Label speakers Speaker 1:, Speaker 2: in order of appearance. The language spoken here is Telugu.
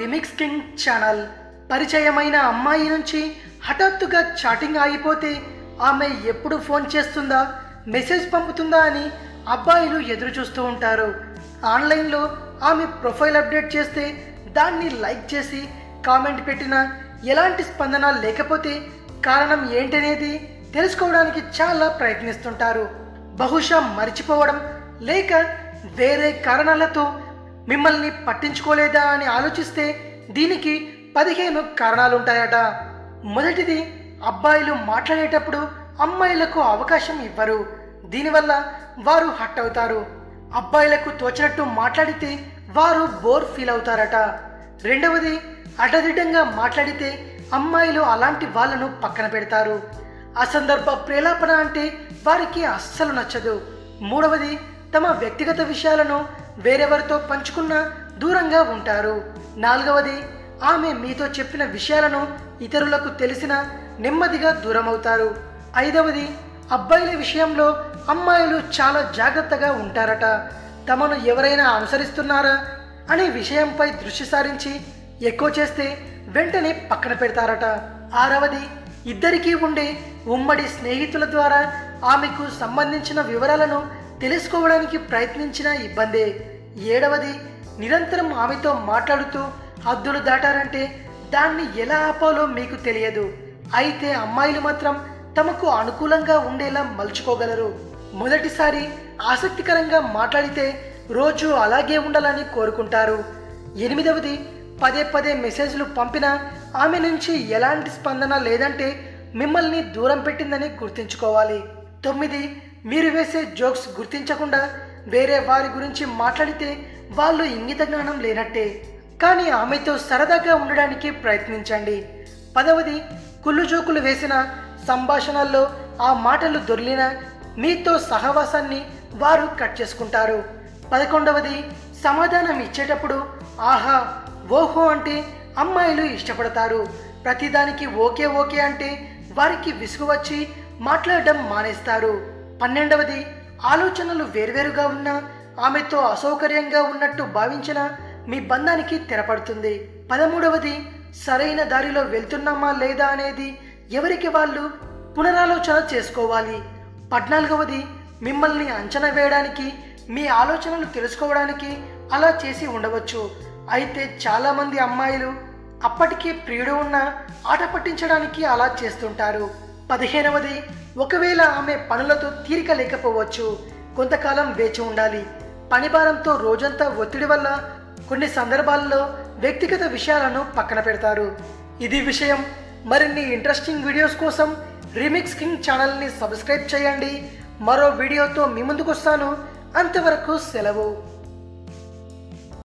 Speaker 1: Remix king channel. పరిచయమైన అమ్మాయి నుంచి హఠాత్తుగా చాటింగ్ ఆగిపోతే ఆమె ఎప్పుడు ఫోన్ చేస్తుందా మెసేజ్ పంపుతుందా అని అబ్బాయిలు ఎదురు చూస్తూ ఉంటారు. ఆన్లైన్లో ఆమె ప్రొఫైల్ అప్డేట్ చేస్తే దాన్ని లైక్ చేసి కామెంట్ పెట్టినా ఎలాంటి స్పందన లేకపోతే కారణం ఏంటనేది తెలుసుకోవడానికి చాలా ప్రయత్నిస్తుంటారు. బహుశా మర్చిపోవడం లేక వేరే కారణాలతో మిమ్మల్ని పట్టించుకోలేదా అని ఆలోచిస్తే దీనికి పదిహేను కారణాలుంటాయట. మొదటిది అబ్బాయిలు మాట్లాడేటప్పుడు అమ్మాయిలకు అవకాశం ఇవ్వరు. దీనివల్ల వారు హట్ అవుతారు. అబ్బాయిలకు తోచినట్టు మాట్లాడితే వారు బోర్ ఫీల్ అవుతారట. రెండవది అడ్డదిడ్డంగా మాట్లాడితే అమ్మాయిలు అలాంటి వాళ్ళను పక్కన పెడతారు. అసందర్భ ప్రేలాపన అంటే వారికి అస్సలు నచ్చదు. మూడవది తమ వ్యక్తిగత విషయాలను వేరెవరితో పంచుకున్నా దూరంగా ఉంటారు. నాలుగవది ఆమె మీతో చెప్పిన విషయాలను ఇతరులకు తెలిసిన నెమ్మదిగా దూరమవుతారు. ఐదవది అబ్బాయిల విషయంలో అమ్మాయిలు చాలా జాగ్రత్తగా ఉంటారట. తమను ఎవరైనా అనుసరిస్తున్నారా అనే విషయంపై దృష్టి సారించి ఎక్కువ చేస్తే వెంటనే పక్కన పెడతారట. ఆరవది ఇద్దరికీ ఉండే ఉమ్మడి స్నేహితుల ద్వారా ఆమెకు సంబంధించిన వివరాలను తెలుసుకోవడానికి ప్రయత్నించిన ఇబ్బందే. ఏడవది నిరంతరం ఆమెతో మాట్లాడుతూ హద్దులు దాటారంటే దాన్ని ఎలా ఆపాలో మీకు తెలియదు. అయితే అమ్మాయిలు మాత్రం తమకు అనుకూలంగా ఉండేలా మలుచుకోగలరు. మొదటిసారి ఆసక్తికరంగా మాట్లాడితే రోజు అలాగే ఉండాలని కోరుకుంటారు. ఎనిమిదవది పదే పదే మెసేజ్లు పంపినా ఆమె నుంచి ఎలాంటి స్పందన లేదంటే మిమ్మల్ని దూరం పెట్టిందని గుర్తుంచుకోవాలి. తొమ్మిది మీరు వేసే జోక్స్ గుర్తించకుండా వేరే వారి గురించి మాట్లాడితే వాళ్ళు ఇంగిత జ్ఞానం లేనట్టే. కానీ ఆమెతో సరదాగా ఉండడానికి ప్రయత్నించండి. పదవది కుళ్ళు జోకులు వేసిన సంభాషణల్లో ఆ మాటలు దొర్లిన మీతో సహవాసాన్ని వారు కట్ చేసుకుంటారు. పదకొండవది సమాధానం ఇచ్చేటప్పుడు ఆహా ఓహో అంటే అమ్మాయిలు ఇష్టపడతారు. ప్రతిదానికి ఓకే ఓకే అంటే వారికి విసుగు వచ్చి మాట్లాడడం మానేస్తారు. పన్నెండవది ఆలోచనలు వేర్వేరుగా ఉన్నా ఆమెతో అసౌకర్యంగా ఉన్నట్టు భావించిన మీ బంధానికి తెరపడుతుంది. పదమూడవది సరైన దారిలో వెళ్తున్నామా లేదా అనేది ఎవరికి వాళ్ళు పునరాలోచన చేసుకోవాలి. పద్నాలుగవది మిమ్మల్ని అంచనా వేయడానికి మీ ఆలోచనలు తెలుసుకోవడానికి అలా చేసి ఉండవచ్చు. అయితే చాలామంది అమ్మాయిలు అప్పటికే ప్రియుడు ఉన్న ఆట పట్టించడానికి అలా చేస్తుంటారు. పదిహేనవది ఒకవేళ ఆమె పనులతో తీరిక లేకపోవచ్చు కొంతకాలం వేచి ఉండాలి. పనిభారంతో రోజంతా ఒత్తిడి వల్ల కొన్ని సందర్భాల్లో వ్యక్తిగత విషయాలను పక్కన పెడతారు. ఇది విషయం. మరిన్ని ఇంట్రెస్టింగ్ వీడియోస్ కోసం రీమిక్స్ కింగ్ ఛానల్ని సబ్స్క్రైబ్ చేయండి. మరో వీడియోతో మీ ముందుకు వస్తాను అంతవరకు సెలవు.